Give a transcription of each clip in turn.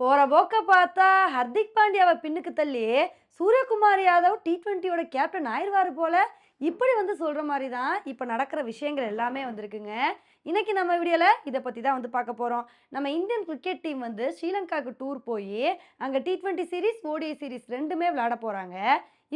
போகிற போக்க பார்த்தா ஹர்திக் பாண்டியாவை பின்னுக்கு தள்ளி சூரியகுமார் யாதவ் டி டுவெண்ட்டியோட கேப்டன் ஆயிடுவார் போல. இப்படி வந்து சொல்கிற மாதிரி தான் இப்போ நடக்கிற விஷயங்கள் எல்லாமே வந்திருக்குங்க. இன்றைக்கி நம்ம வீடியோவில் இதை பற்றி தான் வந்து பார்க்க போகிறோம் நம்ம இந்தியன் கிரிக்கெட் டீம் வந்து ஸ்ரீலங்காவுக்கு டூர் போய் அங்கே T twenty series ODI series ரெண்டுமே விளையாட போகிறாங்க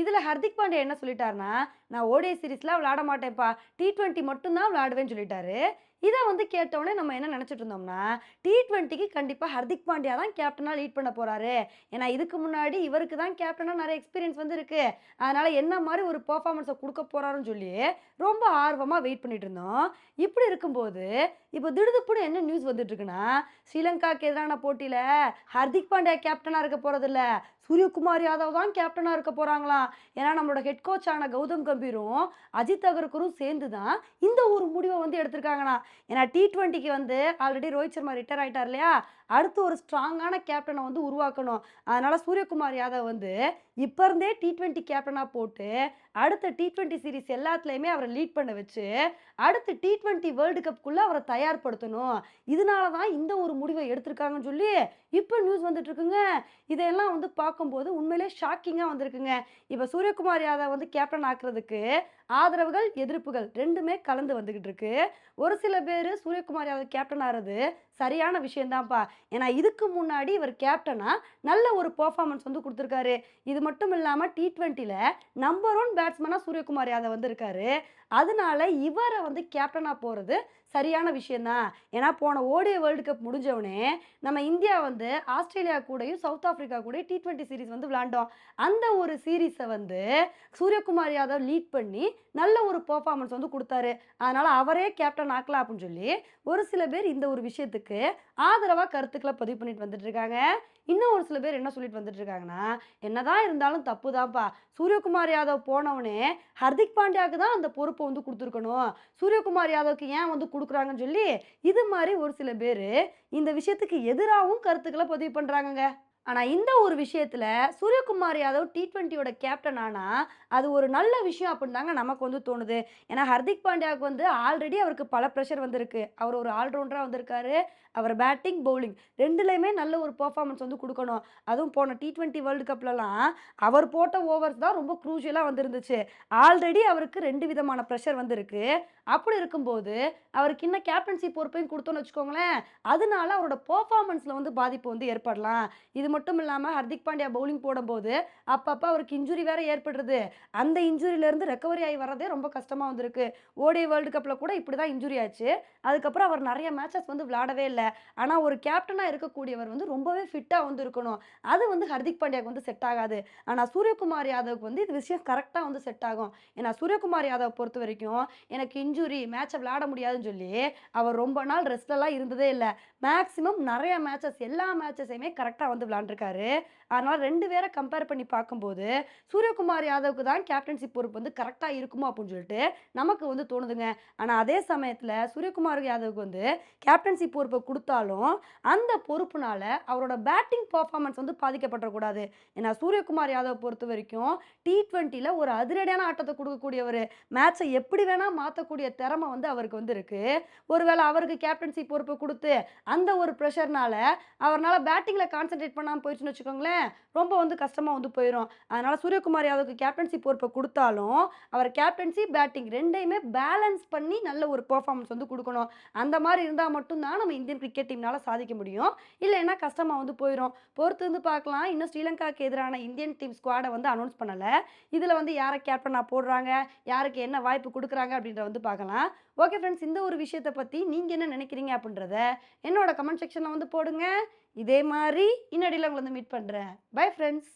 இதில் ஹர்திக் பாண்டியா என்ன சொல்லிட்டாருன்னா நான் ஓடிஐ சீரிஸ்லாம் விளையாட மாட்டேன்ப்பா. டி ட்வெண்ட்டி மட்டும்தான் விளையாடுவேன்னு சொல்லிட்டாரு. இதை வந்து கேட்டோடனே நம்ம என்ன நினச்சிட்டு இருந்தோம்னா டி ட்வெண்ட்டிக்கு கண்டிப்பாக ஹர்திக் பாண்டியா தான் கேப்டனாக லீட் பண்ண போகிறாரு ஏன்னா இதுக்கு முன்னாடி இவருக்கு தான் கேப்டனாக நிறைய எக்ஸ்பீரியன்ஸ் வந்து இருக்குது அதனால் என்ன மாதிரி ஒரு பர்ஃபார்மன்ஸை கொடுக்க போகிறாருன்னு சொல்லி ரொம்ப ஆர்வமாக வெயிட் பண்ணிட்டு இருந்தோம். இப்படி இருக்கும்போது இப்போ திடுதுப்புன்னு என்ன நியூஸ் வந்துட்டுருக்குன்னா ஸ்ரீலங்காக்கு எதிரான போட்டியில் ஹர்திக் பாண்டியா கேப்டனாக இருக்க போகிறதில்ல சூரியகுமார் யாதவ் தான் கேப்டனாக இருக்க போகிறாங்களாம் ஏன்னா நம்மளோட ஹெட் கோச்சான கௌதம் கம்பீரும் அஜித் அகர்கரும் சேர்ந்து தான் இந்த ஒரு முடிவை வந்து எடுத்திருக்காங்கண்ணா ஏன்னா டி டுவெண்ட்டிக்கு வந்து ஆல்ரெடி ரோஹித் சர்மா ரிட்டையர் ஆயிட்டார் இல்லையா? அடுத்து ஒரு ஸ்ட்ராங்கான கேப்டனை வந்து உருவாக்கணும். அதனால் சூரியகுமார் யாதவ் வந்து இப்போ இருந்தே டி ட்வெண்ட்டி கேப்டனாக போட்டு அடுத்த டி ட்வெண்ட்டி சீரிஸ் எல்லாத்துலேயுமே அவரை லீட் பண்ண வச்சு அடுத்து டி ட்வெண்ட்டி வேர்ல்டு கப்புக்குள்ளே அவரை தயார்படுத்தணும். இதனால தான் இந்த ஒரு முடிவை எடுத்திருக்காங்கன்னு சொல்லி இப்போ நியூஸ் வந்துட்டுருக்குங்க இதையெல்லாம் வந்து பார்க்கும்போது உண்மையிலே ஷாக்கிங்காக வந்திருக்குங்க. இப்போ சூரியகுமார் யாதவ் வந்து கேப்டன் ஆக்குறதுக்கு ஆதரவுகள் எதிர்ப்புகள் ரெண்டுமே கலந்து வந்துக்கிட்டு இருக்கு. ஒரு சில பேர் சூரியகுமார் யாதவ் கேப்டன் ஆகிறது சரியான விஷயம்தான்ப்பா ஏன்னா இதுக்கு முன்னாடி இவர் கேப்டனாக நல்ல ஒரு பர்ஃபார்மன்ஸ் வந்து கொடுத்துருக்காரு. இது மட்டும் இல்லாமல் டி ட்வெண்ட்டியில் நம்பர் ஒன் பேட்ஸ்மேனாக சூரியகுமார் யாதவ் வந்திருக்காரு. அதனால இவரை வந்து கேப்டனாக போகிறது சரியான விஷயந்தான் ஏன்னா போன ஓடிய வேர்ல்டு கப் முடிஞ்சவனே நம்ம இந்தியா வந்து ஆஸ்திரேலியா கூடயும் சவுத் ஆஃப்ரிக்கா கூட டி டுவெண்ட்டி சீரிஸ் வந்து விளாண்டோம். அந்த ஒரு சீரீஸை வந்து சூரியகுமார் யாதவ் லீட் பண்ணி நல்ல ஒரு பர்ஃபார்மன்ஸ் வந்து கொடுத்தாரு. அதனால் அவரே கேப்டன் ஆக்கலாம் அப்படின்னு சொல்லி ஒரு சில பேர் இந்த ஒரு விஷயத்துக்கு ஆதரவாக கருத்துக்களை பதிவு பண்ணிட்டு வந்துட்டு இருக்காங்க. இன்னும் ஒரு சில பேர் என்ன சொல்லிட்டு வந்துட்டு இருக்காங்கன்னா என்னதான் இருந்தாலும் தப்பு தான்ப்பா சூரியகுமார் யாதவ் போனவனே ஹர்திக் பாண்டியாவுக்கு தான் அந்த பொறுப்பை வந்து கொடுத்துருக்கணும். சூரியகுமார் யாதவுக்கு ஏன் வந்து கொடுக்குறாங்கன்னு சொல்லி இது மாதிரி ஒரு சில பேர் இந்த விஷயத்துக்கு எதிராகவும் கருத்துக்களை பதிவு பண்ணுறாங்கங்க ஆனால் இந்த ஒரு விஷயத்தில் சூரியகுமார் யாதவ் டி ட்வெண்ட்டியோட கேப்டன் ஆனால் அது ஒரு நல்ல விஷயம் அப்படின்னு தாங்க நமக்கு வந்து தோணுது. ஏன்னா ஹர்திக் பாண்டியாவுக்கு வந்து ஆல்ரெடி அவருக்கு பல ப்ரெஷர் வந்திருக்கு. அவர் ஒரு ஆல்ரவுண்டராக வந்திருக்காரு. அவர் பேட்டிங் பவுலிங் ரெண்டுலேயுமே நல்ல ஒரு பெர்ஃபார்மன்ஸ் வந்து கொடுக்கணும். அதுவும் போன டி ட்வெண்ட்டி வேர்ல்டு கப்லலாம் அவர் போட்ட ஓவர்ஸ் தான் ரொம்ப க்ரூஷியலாக வந்துருந்துச்சு. ஆல்ரெடி அவருக்கு ரெண்டு விதமான ப்ரெஷர் வந்திருக்கு. அப்படி இருக்கும்போது அவருக்கு இன்னும் கேப்டன்சி பொறுப்பையும் கொடுத்தோன்னு வச்சுக்கோங்களேன் அதனால அவரோட பெர்ஃபார்மன்ஸில் வந்து பாதிப்பு வந்து ஏற்படலாம். இது மட்டும் இல்லாமல் ஹர்திக் பாண்டியா பவுலிங் போடும்போது அப்பப்போ அவருக்கு இன்ஜுரி வேற ஏற்படுறது. அந்த இன்ஜுரியிலேருந்து ரெக்கவரி ஆகி வர்றதே ரொம்ப கஷ்டமாக வந்திருக்கு. ஓடி வேர்ல்டு கப்பில் கூட இப்படி தான் இன்ஜுரி ஆச்சு. அதுக்கப்புறம் அவர் நிறைய மேட்சஸ் வந்து விளாடவே இல்லை. ஆனால் ஒரு கேப்டனாக இருக்கக்கூடியவர் வந்து ரொம்பவே ஃபிட்டாக வந்து இருக்கணும் அது வந்து ஹர்திக் பாண்டியாவுக்கு வந்து செட் ஆகாது. ஆனால் சூரியகுமார் யாதவுக்கு வந்து இது விஷயம் கரெக்டாக வந்து செட் ஆகும். ஏன்னா சூரியகுமார் யாதவ் பொறுத்த வரைக்கும் எனக்கு இன்ஜுரி மேட்சை விளாட முடியாதுன்னு சொல்லி அவர் ரொம்ப நாள் ரெஸ்ட்லலாம் இருந்ததே இல்லை. மேக்ஸிமம் நிறைய மேட்சஸ் எல்லா மேட்சஸையுமே கரெக்டாக வந்து இருக்காரு அதனால் ரெண்டு பேரை கம்பேர் பண்ணி பார்க்கும்போது சூரியகுமார் யாதவுக்கு தான் கேப்டன்சி பொறுப்பு வந்து கரெக்டாக இருக்குமோ அப்படின்னு சொல்லிட்டு நமக்கு வந்து தோணுதுங்க. ஆனால் அதே சமயத்தில் சூரியகுமார் யாதவுக்கு வந்து கேப்டன்சி பொறுப்பை கொடுத்தாலும் அந்த பொறுப்புனால அவரோட பேட்டிங் பர்ஃபார்மன்ஸ் வந்து பாதிக்கப்படக்கூடாது. ஏன்னா சூரியகுமார் யாதவ் பொறுத்த வரைக்கும் டி ட்வெண்ட்டியில் ஒரு அதிரடியான ஆட்டத்தை கொடுக்கக்கூடியவர். மேட்சை எப்படி வேணால் மாற்றக்கூடிய திறமை வந்து அவருக்கு வந்து இருக்குது ஒருவேளை அவருக்கு கேப்டன்சி பொறுப்பை கொடுத்து அந்த ஒரு ப்ரெஷர்னால அவரால் பேட்டிங்கில் கான்சென்ட்ரேட் இல்லாமல் போயிடுச்சுன்னு வச்சுக்கோங்களேன் ரொம்ப வந்து கஷ்டமாக வந்து போயிடும் அதனால் சூரியகுமார் யாதவுக்கு கேப்டன்சி பொறுப்பை கொடுத்தாலும் அவர் கேப்டன்சி பேட்டிங் ரெண்டையுமே பேலன்ஸ் பண்ணி நல்ல ஒரு பெர்ஃபார்மன்ஸ் வந்து கொடுக்கணும். அந்த மாதிரி இருந்தால் மட்டும்தான் நம்ம இந்தியன் கிரிக்கெட் டீம்னால சாதிக்க முடியும். இல்லைன்னா கஷ்டமாக வந்து போயிடும் பொறுத்து வந்து பார்க்கலாம். இன்னும் ஸ்ரீலங்காவுக்கு எதிரான இந்தியன் டீம் ஸ்குவாடை வந்து அனௌன்ஸ் பண்ணலை. இதில் வந்து யாரை கேப்டனாக போடுறாங்க? யாருக்கு என்ன வாய்ப்பு கொடுக்குறாங்க அப்படின்ற வந்து பார்க்கலாம். ஓகே ஃப்ரெண்ட்ஸ் இந்த ஒரு விஷயத்தை பற்றி நீங்கள் என்ன நினைக்கிறீங்க அப்படின்றத என்னோட கமெண்ட் செக்ஷனில் வந்து போடுங்க. இதே மாதிரி இன்னடியில் உங்களை வந்து மீட் பண்ணுறேன் பை ஃப்ரெண்ட்ஸ்